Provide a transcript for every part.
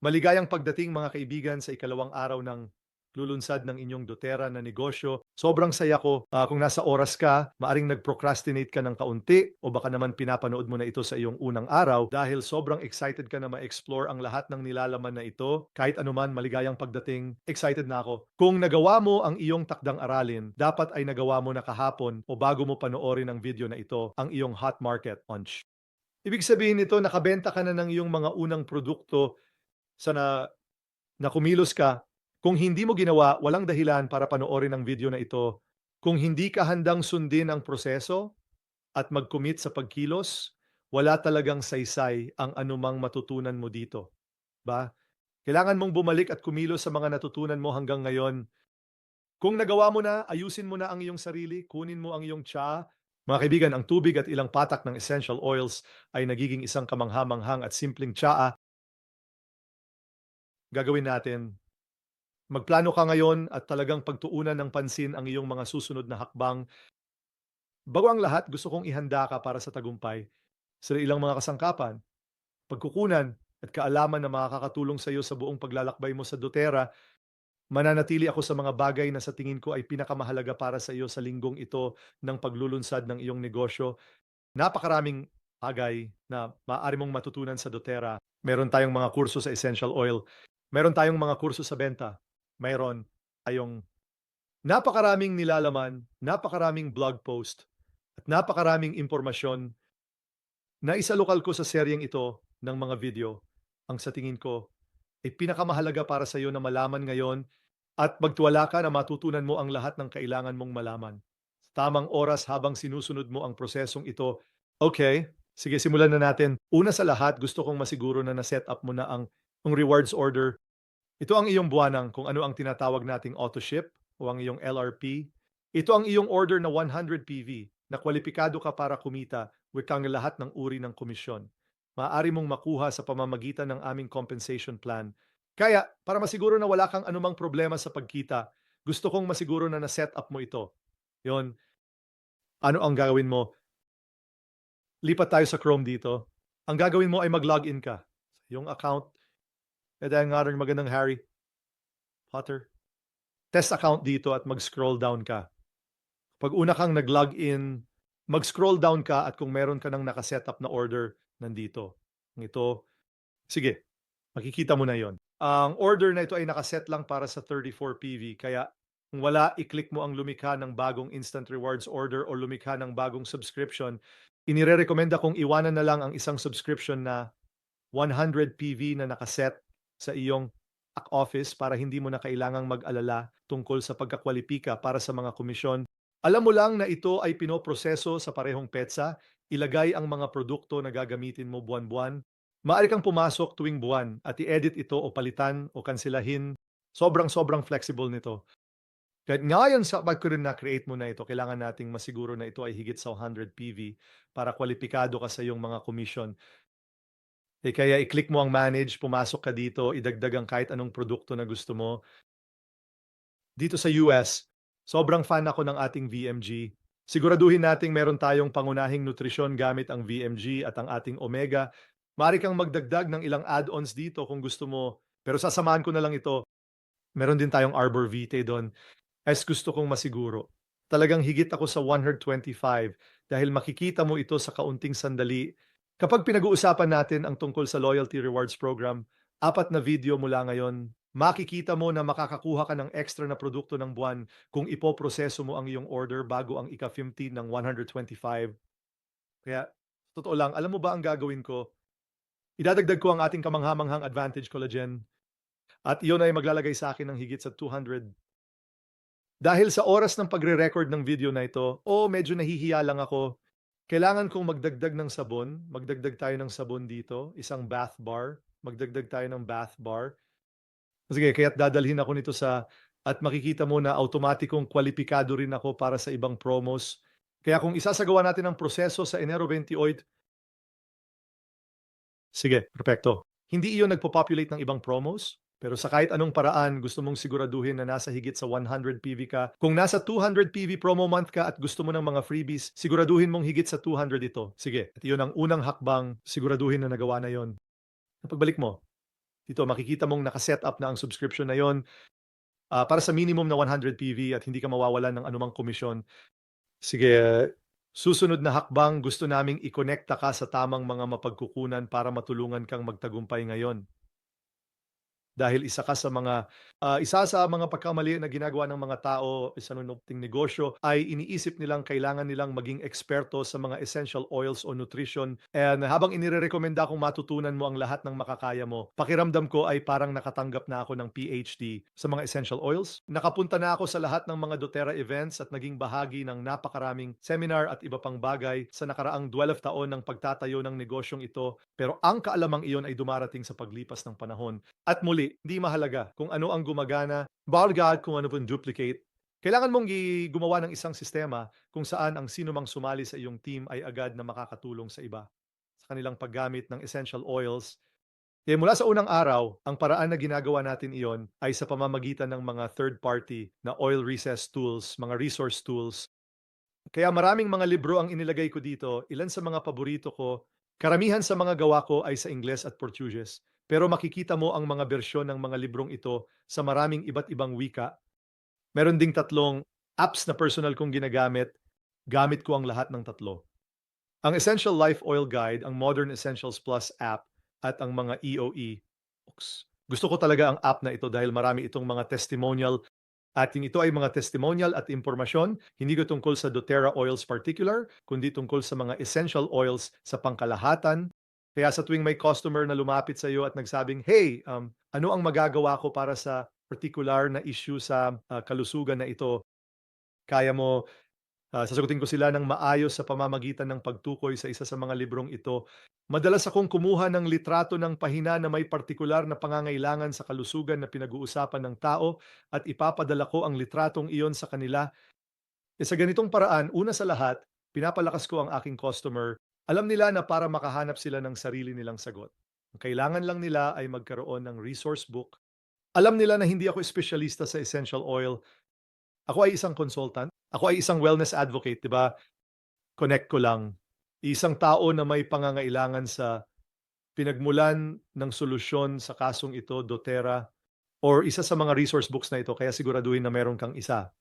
Maligayang pagdating mga kaibigan sa ikalawang araw ng lulunsad ng inyong dotera na negosyo. Sobrang saya ko ah, kung nasa oras ka, maaring nag-procrastinate ka ng kaunti o baka naman pinapanood mo na ito sa iyong unang araw dahil sobrang excited ka na ma-explore ang lahat ng nilalaman na ito. Kahit anuman maligayang pagdating, excited na ako. Kung nagawa mo ang iyong takdang aralin, dapat ay nagawa mo na kahapon o bago mo panoorin ang video na ito, ang iyong hot market launch. Ibig sabihin nito, nakabenta ka na ng iyong mga unang produkto sa na, na kumilos ka. Kung hindi mo ginawa, walang dahilan para panoorin ang video na ito. Kung hindi ka handang sundin ang proseso at mag-commit sa pagkilos, wala talagang saysay ang anumang matutunan mo dito. Ba? Kailangan mong bumalik at kumilos sa mga natutunan mo hanggang ngayon. Kung nagawa mo na, ayusin mo na ang iyong sarili, kunin mo ang iyong tsa. Mga kaibigan, ang tubig at ilang patak ng essential oils ay nagiging isang kamanghamanghang at simpleng tsaa. Gagawin natin. Magplano ka ngayon at talagang pagtuunan ng pansin ang iyong mga susunod na hakbang. Bago ang lahat, gusto kong ihanda ka para sa tagumpay. Sa ilang mga kasangkapan, pagkukunan at kaalaman na makakatulong sa iyo sa buong paglalakbay mo sa doTERRA, mananatili ako sa mga bagay na sa tingin ko ay pinakamahalaga para sa iyo sa linggong ito ng paglulunsad ng iyong negosyo. Napakaraming bagay na maaari mong matutunan sa doTERRA. Meron tayong mga kurso sa essential oil. Meron tayong mga kurso sa benta. Mayroon tayong napakaraming nilalaman, napakaraming blog post, at napakaraming impormasyon na isalukal ko sa seryeng ito ng mga video ang sa tingin ko ay pinakamahalaga para sa iyo na malaman ngayon at magtuwala ka na matutunan mo ang lahat ng kailangan mong malaman. Sa tamang oras habang sinusunod mo ang prosesong ito. Okay, sige simulan na natin. Una sa lahat, gusto kong masiguro na na-set up mo na ang, ang rewards order. Ito ang iyong buwanang kung ano ang tinatawag nating auto ship o ang iyong LRP. Ito ang iyong order na 100 PV na kwalipikado ka para kumita with ang lahat ng uri ng komisyon. Maaari mong makuha sa pamamagitan ng aming compensation plan. Kaya, para masiguro na wala kang anumang problema sa pagkita, gusto kong masiguro na na-set up mo ito. Yon. Ano ang gagawin mo? Lipat tayo sa Chrome dito. Ang gagawin mo ay mag-login ka sa iyong account. E dahil nga rin magandang Harry Potter. Test account dito at mag-scroll down ka. Pag una kang nag-login, mag-scroll down ka at kung meron ka nang nakaset up na order, nandito. Ito, sige, makikita mo na yon. Ang order na ito ay nakaset lang para sa 34 PV, kaya kung wala, i-click mo ang lumikha ng bagong instant rewards order o lumikha ng bagong subscription. Inire-recommenda kong iwanan na lang ang isang subscription na 100 PV na nakaset sa iyong back office para hindi mo na kailangang mag-alala tungkol sa pagkakwalipika para sa mga komisyon. Alam mo lang na ito ay pinoproseso sa parehong petsa, ilagay ang mga produkto na gagamitin mo buwan-buwan. Maaari kang pumasok tuwing buwan at i-edit ito o palitan o kansilahin. Sobrang-sobrang flexible nito. Kahit ngayon sa pag-create na create mo na ito, kailangan nating masiguro na ito ay higit sa 100 PV para kwalipikado ka sa iyong mga commission. Eh, kaya i-click mo ang manage, pumasok ka dito, idagdag ang kahit anong produkto na gusto mo. Dito sa US, sobrang fan ako ng ating VMG. Siguraduhin nating meron tayong pangunahing nutrisyon gamit ang VMG at ang ating Omega. Maaari kang magdagdag ng ilang add-ons dito kung gusto mo. Pero sasamahan ko na lang ito. Meron din tayong Arbor Vitae doon. As gusto kong masiguro. Talagang higit ako sa 125 dahil makikita mo ito sa kaunting sandali. Kapag pinag-uusapan natin ang tungkol sa Loyalty Rewards Program, apat na video mula ngayon, makikita mo na makakakuha ka ng extra na produkto ng buwan kung ipoproseso mo ang iyong order bago ang ika-15 ng 125. Kaya, totoo lang, alam mo ba ang gagawin ko? Idadagdag ko ang ating kamanghamanghang Advantage Collagen at iyon ay maglalagay sa akin ng higit sa 200 dahil sa oras ng pagre-record ng video na ito, oh, medyo nahihiya lang ako. Kailangan kong magdagdag ng sabon. Magdagdag tayo ng sabon dito. Isang bath bar. Magdagdag tayo ng bath bar. Sige, kaya't dadalhin ako nito sa at makikita mo na automatikong kwalipikado rin ako para sa ibang promos. Kaya kung isasagawa natin ang proseso sa Enero 28, sige, perfecto. Hindi iyon nagpo-populate ng ibang promos? Pero sa kahit anong paraan, gusto mong siguraduhin na nasa higit sa 100 PV ka. Kung nasa 200 PV promo month ka at gusto mo ng mga freebies, siguraduhin mong higit sa 200 ito. Sige, at iyon ang unang hakbang, siguraduhin na nagawa na yon. Pagbalik mo, Dito makikita mong naka-set up na ang subscription na yon ah, para sa minimum na 100 PV at hindi ka mawawalan ng anumang komisyon. Sige, susunod na hakbang gusto naming i-connecta ka sa tamang mga mapagkukunan para matulungan kang magtagumpay ngayon. Dahil isa ka sa mga ah, isa sa mga pagkamali na ginagawa ng mga tao sa nunuting negosyo ay iniisip nilang kailangan nilang maging eksperto sa mga essential oils o nutrition. And habang inirerekomenda kong matutunan mo ang lahat ng makakaya mo, pakiramdam ko ay parang nakatanggap na ako ng PhD sa mga essential oils. Nakapunta na ako sa lahat ng mga doTERRA events at naging bahagi ng napakaraming seminar at iba pang bagay sa nakaraang 12 taon ng pagtatayo ng negosyong ito. Pero ang kaalamang iyon ay dumarating sa paglipas ng panahon. At muli, hindi mahalaga kung ano ang gumagana, bagad kung ano pong duplicate. Kailangan mong gumawa ng isang sistema kung saan ang sino mang sumali sa iyong team ay agad na makakatulong sa iba sa kanilang paggamit ng essential oils. Kaya mula sa unang araw, ang paraan na ginagawa natin iyon ay sa pamamagitan ng mga third-party na oil recess tools, mga resource tools. Kaya maraming mga libro ang inilagay ko dito, ilan sa mga paborito ko. Karamihan sa mga gawa ko ay sa Ingles at Portuguese. Pero makikita mo ang mga bersyon ng mga librong ito sa maraming iba't ibang wika. Meron ding tatlong apps na personal kong ginagamit. Gamit ko ang lahat ng tatlo. Ang Essential Life Oil Guide, ang Modern Essentials Plus app, at ang mga EOE. Oops. Gusto ko talaga ang app na ito dahil marami itong mga testimonial at ito ay mga testimonial at impormasyon, hindi ko tungkol sa doTERRA oils particular, kundi tungkol sa mga essential oils sa pangkalahatan. Kaya sa tuwing may customer na lumapit sa iyo at nagsabing, Hey, um, ano ang magagawa ko para sa particular na issue sa uh, kalusugan na ito? Kaya mo uh, sasagutin ko sila ng maayos sa pamamagitan ng pagtukoy sa isa sa mga librong ito. Madalas akong kumuha ng litrato ng pahina na may partikular na pangangailangan sa kalusugan na pinag-uusapan ng tao at ipapadala ko ang litratong iyon sa kanila. E sa ganitong paraan, una sa lahat, pinapalakas ko ang aking customer. Alam nila na para makahanap sila ng sarili nilang sagot. Ang kailangan lang nila ay magkaroon ng resource book. Alam nila na hindi ako espesyalista sa essential oil. Ako ay isang consultant. Ako ay isang wellness advocate, di ba? Connect ko lang isang tao na may pangangailangan sa pinagmulan ng solusyon sa kasong ito, doTERRA, or isa sa mga resource books na ito, kaya siguraduhin na meron kang isa.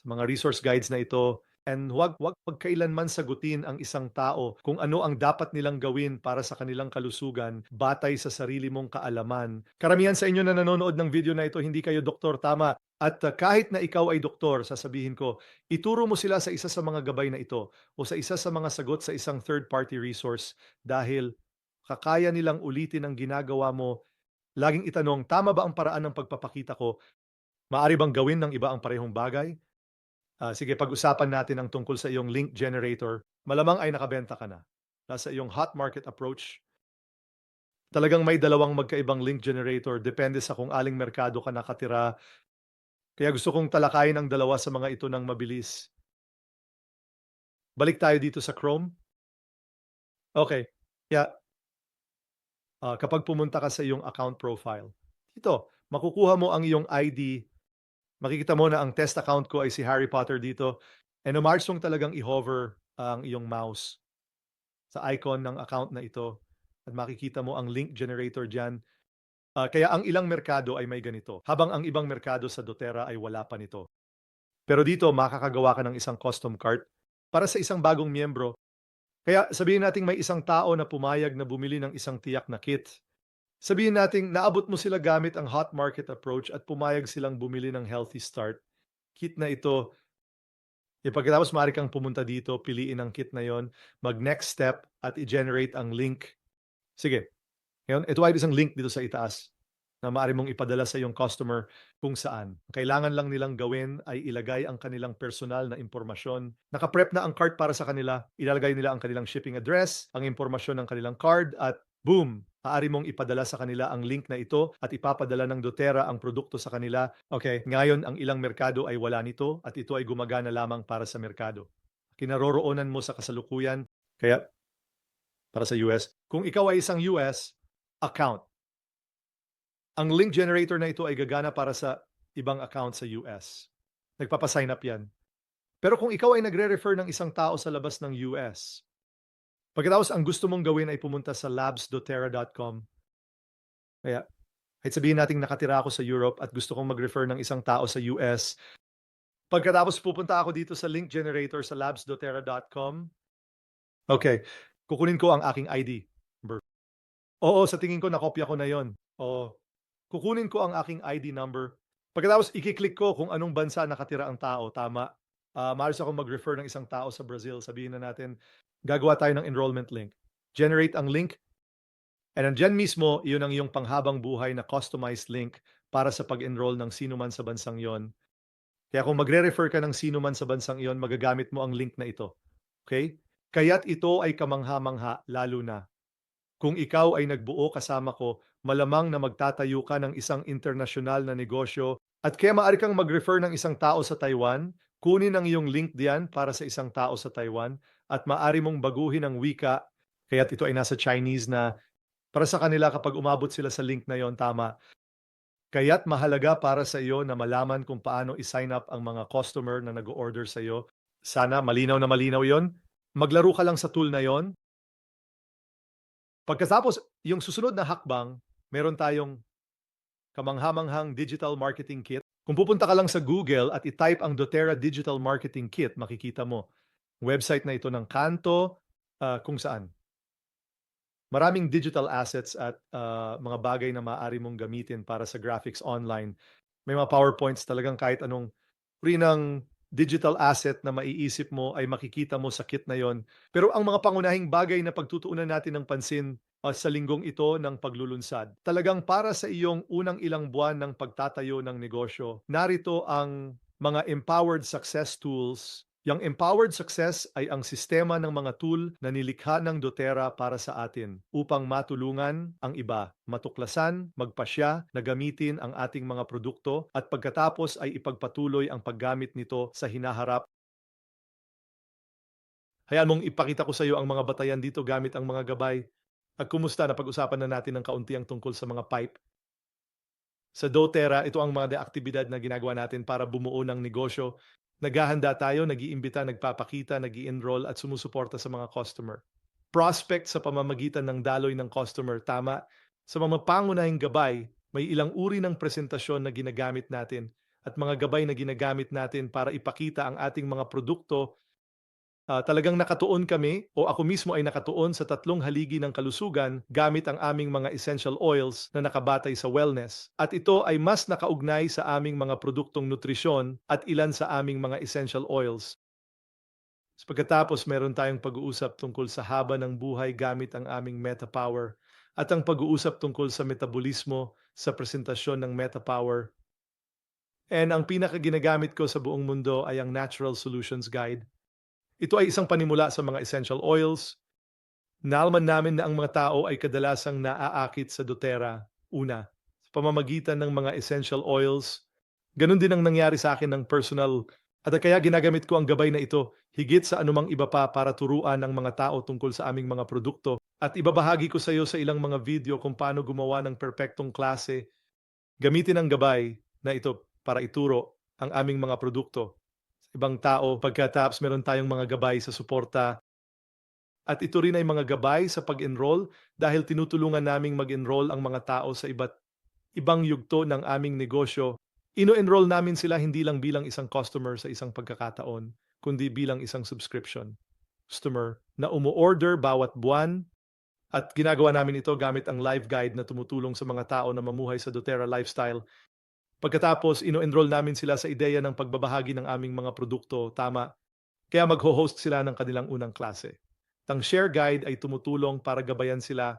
Sa mga resource guides na ito, and huwag, huwag pagkailanman sagutin ang isang tao kung ano ang dapat nilang gawin para sa kanilang kalusugan batay sa sarili mong kaalaman. Karamihan sa inyo na nanonood ng video na ito, hindi kayo doktor, tama. At uh, kahit na ikaw ay doktor, sasabihin ko, ituro mo sila sa isa sa mga gabay na ito o sa isa sa mga sagot sa isang third-party resource dahil kakaya nilang ulitin ang ginagawa mo. Laging itanong, tama ba ang paraan ng pagpapakita ko? Maari bang gawin ng iba ang parehong bagay? Uh, sige, pag-usapan natin ang tungkol sa iyong link generator. Malamang ay nakabenta ka na. Nasa iyong hot market approach, talagang may dalawang magkaibang link generator depende sa kung aling merkado ka nakatira kaya gusto kong talakayin ang dalawa sa mga ito ng mabilis. Balik tayo dito sa Chrome. Okay. Yeah. Uh, kapag pumunta ka sa iyong account profile, dito, makukuha mo ang iyong ID. Makikita mo na ang test account ko ay si Harry Potter dito. And umarch mong talagang i-hover ang iyong mouse sa icon ng account na ito. At makikita mo ang link generator dyan. Uh, kaya ang ilang merkado ay may ganito, habang ang ibang merkado sa doTERRA ay wala pa nito. Pero dito, makakagawa ka ng isang custom cart para sa isang bagong miyembro. Kaya sabihin natin may isang tao na pumayag na bumili ng isang tiyak na kit. Sabihin natin naabot mo sila gamit ang hot market approach at pumayag silang bumili ng healthy start. Kit na ito, e pagkatapos maaari kang pumunta dito, piliin ang kit na yon, mag next step at i-generate ang link. Sige, ngayon, ito ay isang link dito sa itaas na maaari mong ipadala sa iyong customer kung saan. Kailangan lang nilang gawin ay ilagay ang kanilang personal na impormasyon. Nakaprep na ang cart para sa kanila. Ilalagay nila ang kanilang shipping address, ang impormasyon ng kanilang card at boom, maaari mong ipadala sa kanila ang link na ito at ipapadala ng doTERRA ang produkto sa kanila. Okay, ngayon ang ilang merkado ay wala nito at ito ay gumagana lamang para sa merkado. Kinaroroonan mo sa kasalukuyan, kaya para sa US, kung ikaw ay isang US, account. Ang link generator na ito ay gagana para sa ibang account sa US. Nagpapasign up yan. Pero kung ikaw ay nagre-refer ng isang tao sa labas ng US, pagkatapos ang gusto mong gawin ay pumunta sa labs.terra.com. Kaya, Kahit sabihin nating nakatira ako sa Europe at gusto kong mag-refer ng isang tao sa US. Pagkatapos pupunta ako dito sa link generator sa labsdotera.com. Okay, kukunin ko ang aking ID. number. Oo, sa tingin ko nakopya ko na yon. Oo, kukunin ko ang aking ID number. Pagkatapos i-click ko kung anong bansa nakatira ang tao, tama. Ah, maaari akong mag-refer ng isang tao sa Brazil. Sabihin na natin, gagawa tayo ng enrollment link. Generate ang link, And andyan mismo, yun ang iyong panghabang buhay na customized link para sa pag-enroll ng sino man sa bansang yon. Kaya kung magre-refer ka ng sino man sa bansang yon, magagamit mo ang link na ito. Okay? Kaya't ito ay kamangha-mangha, lalo na. Kung ikaw ay nagbuo kasama ko, malamang na magtatayo ka ng isang internasyonal na negosyo at kaya maaari kang mag-refer ng isang tao sa Taiwan, kunin ang iyong link diyan para sa isang tao sa Taiwan at maaari mong baguhin ang wika, kaya't ito ay nasa Chinese na para sa kanila kapag umabot sila sa link na yon tama. Kaya't mahalaga para sa iyo na malaman kung paano i-sign up ang mga customer na nag-order sa iyo. Sana malinaw na malinaw yon. Maglaro ka lang sa tool na yon. Pagkatapos, yung susunod na hakbang, meron tayong kamanghamanghang digital marketing kit. Kung pupunta ka lang sa Google at i-type ang doTERRA Digital Marketing Kit, makikita mo. Website na ito ng Kanto, uh, kung saan maraming digital assets at uh, mga bagay na maaari mong gamitin para sa graphics online. May mga PowerPoints talagang kahit anong uri ng digital asset na maiisip mo ay makikita mo sa kit na yon. Pero ang mga pangunahing bagay na pagtutuunan natin ng pansin uh, sa linggong ito ng paglulunsad, talagang para sa iyong unang ilang buwan ng pagtatayo ng negosyo, narito ang mga empowered success tools Yang empowered success ay ang sistema ng mga tool na nilikha ng doTERRA para sa atin upang matulungan ang iba, matuklasan, magpasya na gamitin ang ating mga produkto at pagkatapos ay ipagpatuloy ang paggamit nito sa hinaharap. Hayaan mong ipakita ko sa iyo ang mga batayan dito gamit ang mga gabay. At kumusta na pag-usapan na natin ng kaunti ang tungkol sa mga pipe sa doTERRA, ito ang mga aktibidad na ginagawa natin para bumuo ng negosyo Naghahanda tayo, nag-iimbita, nagpapakita, nag enroll at sumusuporta sa mga customer. Prospect sa pamamagitan ng daloy ng customer, tama. Sa mga pangunahing gabay, may ilang uri ng presentasyon na ginagamit natin at mga gabay na ginagamit natin para ipakita ang ating mga produkto Uh, talagang nakatuon kami o ako mismo ay nakatuon sa tatlong haligi ng kalusugan gamit ang aming mga essential oils na nakabatay sa wellness. At ito ay mas nakaugnay sa aming mga produktong nutrisyon at ilan sa aming mga essential oils. Pagkatapos meron tayong pag-uusap tungkol sa haba ng buhay gamit ang aming MetaPower at ang pag-uusap tungkol sa metabolismo sa presentasyon ng MetaPower. And ang pinaka ginagamit ko sa buong mundo ay ang Natural Solutions Guide ito ay isang panimula sa mga essential oils. Nalman namin na ang mga tao ay kadalasang naaakit sa doTERRA. Una, sa pamamagitan ng mga essential oils. Ganon din ang nangyari sa akin ng personal at kaya ginagamit ko ang gabay na ito higit sa anumang iba pa para turuan ng mga tao tungkol sa aming mga produkto. At ibabahagi ko sa iyo sa ilang mga video kung paano gumawa ng perpektong klase. Gamitin ang gabay na ito para ituro ang aming mga produkto ibang tao pagkatapos meron tayong mga gabay sa suporta. At ito rin ay mga gabay sa pag-enroll dahil tinutulungan naming mag-enroll ang mga tao sa iba't ibang yugto ng aming negosyo. Ino-enroll namin sila hindi lang bilang isang customer sa isang pagkakataon, kundi bilang isang subscription customer na umu-order bawat buwan at ginagawa namin ito gamit ang live guide na tumutulong sa mga tao na mamuhay sa doTERRA lifestyle Pagkatapos, ino-enroll namin sila sa ideya ng pagbabahagi ng aming mga produkto, tama. Kaya mag-host sila ng kanilang unang klase. Ang share guide ay tumutulong para gabayan sila.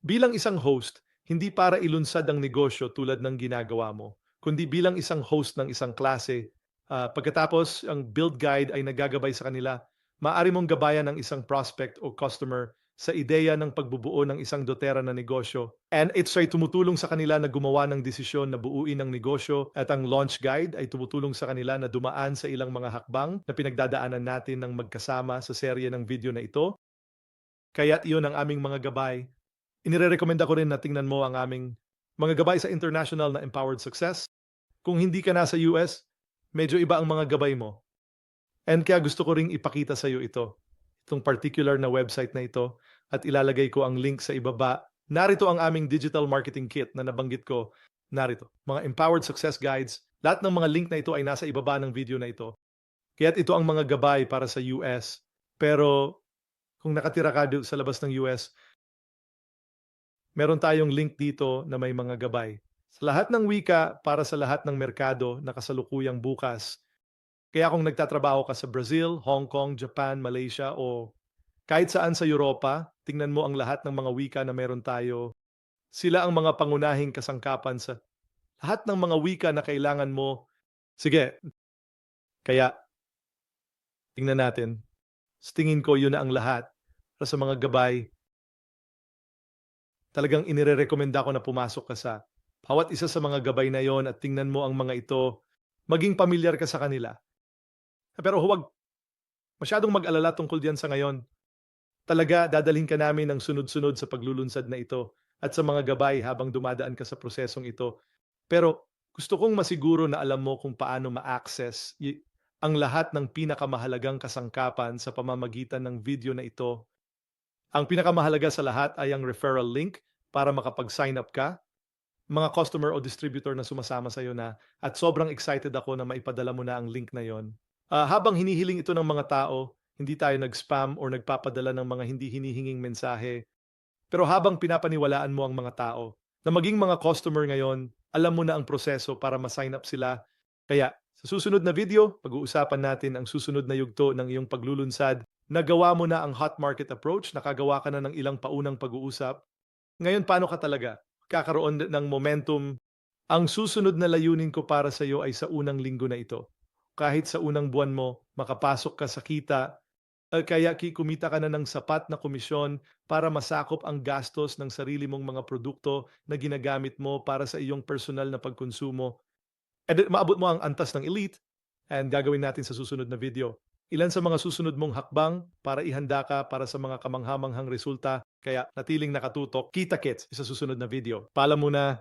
Bilang isang host, hindi para ilunsad ang negosyo tulad ng ginagawa mo, kundi bilang isang host ng isang klase. Uh, pagkatapos, ang build guide ay nagagabay sa kanila. Maari mong gabayan ng isang prospect o customer sa ideya ng pagbubuo ng isang doTERRA na negosyo. And it's ay tumutulong sa kanila na gumawa ng desisyon na buuin ang negosyo at ang launch guide ay tumutulong sa kanila na dumaan sa ilang mga hakbang na pinagdadaanan natin ng magkasama sa serye ng video na ito. Kaya't iyon ang aming mga gabay. Inirerekomenda ko rin na tingnan mo ang aming mga gabay sa international na empowered success. Kung hindi ka nasa US, medyo iba ang mga gabay mo. And kaya gusto ko ring ipakita sa iyo ito itong particular na website na ito at ilalagay ko ang link sa ibaba Narito ang aming digital marketing kit na nabanggit ko. Narito, mga empowered success guides. Lahat ng mga link na ito ay nasa ibaba ng video na ito. Kaya't ito ang mga gabay para sa US. Pero kung nakatira ka sa labas ng US, meron tayong link dito na may mga gabay. Sa lahat ng wika, para sa lahat ng merkado na kasalukuyang bukas. Kaya kung nagtatrabaho ka sa Brazil, Hong Kong, Japan, Malaysia o kahit saan sa Europa, tingnan mo ang lahat ng mga wika na meron tayo. Sila ang mga pangunahing kasangkapan sa lahat ng mga wika na kailangan mo. Sige, kaya tingnan natin. Sa tingin ko yun na ang lahat para sa mga gabay. Talagang inirerekomenda ko na pumasok ka sa bawat isa sa mga gabay na yon at tingnan mo ang mga ito. Maging pamilyar ka sa kanila. Pero huwag masyadong mag-alala tungkol diyan sa ngayon. Talaga dadalhin ka namin ng sunod-sunod sa paglulunsad na ito at sa mga gabay habang dumadaan ka sa prosesong ito. Pero gusto kong masiguro na alam mo kung paano ma-access ang lahat ng pinakamahalagang kasangkapan sa pamamagitan ng video na ito. Ang pinakamahalaga sa lahat ay ang referral link para makapag-sign up ka, mga customer o distributor na sumasama sa iyo na at sobrang excited ako na maipadala mo na ang link na yon. Ah, habang hinihiling ito ng mga tao, hindi tayo nag-spam or nagpapadala ng mga hindi hinihinging mensahe. Pero habang pinapaniwalaan mo ang mga tao na maging mga customer ngayon, alam mo na ang proseso para ma-sign up sila. Kaya sa susunod na video, pag-uusapan natin ang susunod na yugto ng iyong paglulunsad. Nagawa mo na ang hot market approach, nakagawa ka na ng ilang paunang pag-uusap. Ngayon, paano ka talaga? Kakaroon ng momentum. Ang susunod na layunin ko para sa iyo ay sa unang linggo na ito. Kahit sa unang buwan mo, makapasok ka sa kita, eh, kaya kumita ka na ng sapat na komisyon para masakop ang gastos ng sarili mong mga produkto na ginagamit mo para sa iyong personal na pagkonsumo. And maabot mo ang antas ng elite and gagawin natin sa susunod na video. Ilan sa mga susunod mong hakbang para ihanda ka para sa mga kamanghamanghang resulta kaya natiling nakatutok, kita kits sa susunod na video. Paalam muna.